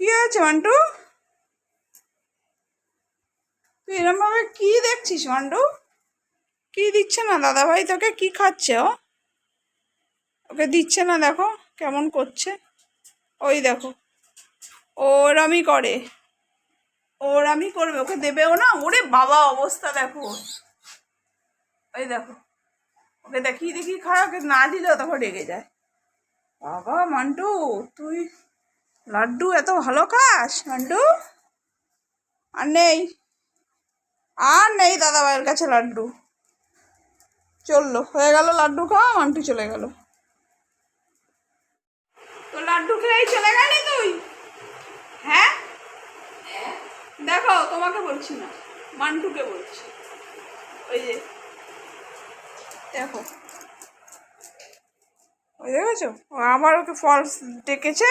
কি হয়েছে, মান্টু? তুই এরম ভাবে কি দেখছিস, মান্টু? কি দিচ্ছে না দাদা ভাই তোকে কি খাচ্ছে, ও? ওকে দিচ্ছে না, দেখো কেমন করছে। ওই দেখো, ওরামই করে, ওরামই করবে, ওকে দেবেও না? ওরে বাবা, অবস্থা দেখো। ওই দেখো, ওকে দেখিয়ে দেখি খায় ওকে না দিলেও তখন রেগে যায়। বাবা, মান্টু, তুই লাড্ডু, এত ভালো খাস মান্টু আর নেই। আর নেই দাদা ভাইয়ের কাছে লাড্ডু। চলল, হয়ে গেল লাড্ডু খাওয়া মান্টু চলে গেল। তো লাড্ডু খেয়েই চলে গেলি তুই? হ্যাঁ? দেখো, তোমাকে বলছি না, মান্টুকে বলছি। ওই যে, দেখো। ওই দেখেছ? আবার ওকে ফলস ডেকেছে?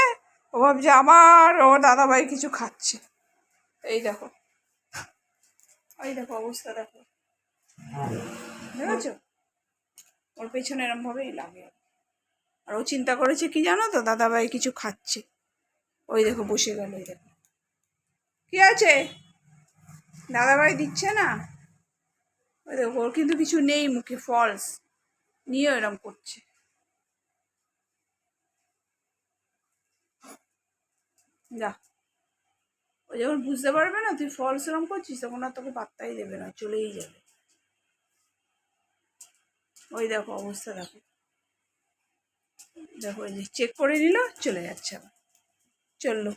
ও ভাবছে আবার ও দাদাভাই কিছু খাচ্ছে। এই দেখো। এই দেখো অবস্থা, দেখো। দেখেছ ওর পেছনে এরমভাবেই লাগে। আর ও চিন্তা করেছে, কি জানো তো, দাদাভাই কিছু খাচ্ছে। ওই দেখো, বসে গেল ওই দেখো। কি আছে? দাদাভাই দিচ্ছে না? ওই দেখো, ওর কিন্তু কিছু নেই মুখে ফলস নিয়ে এরম করছে। যা। ও যখন বুঝতে পারবে না, তুই ফলস সেরম করছিস, তখন আর তোকে পাত্তাই দেবে না, চলেই যাবে। ওই দেখো অবস্থা দেখো। দেখো ওই যে চেক করে নিল, চলে যাচ্ছে আবার। চলল।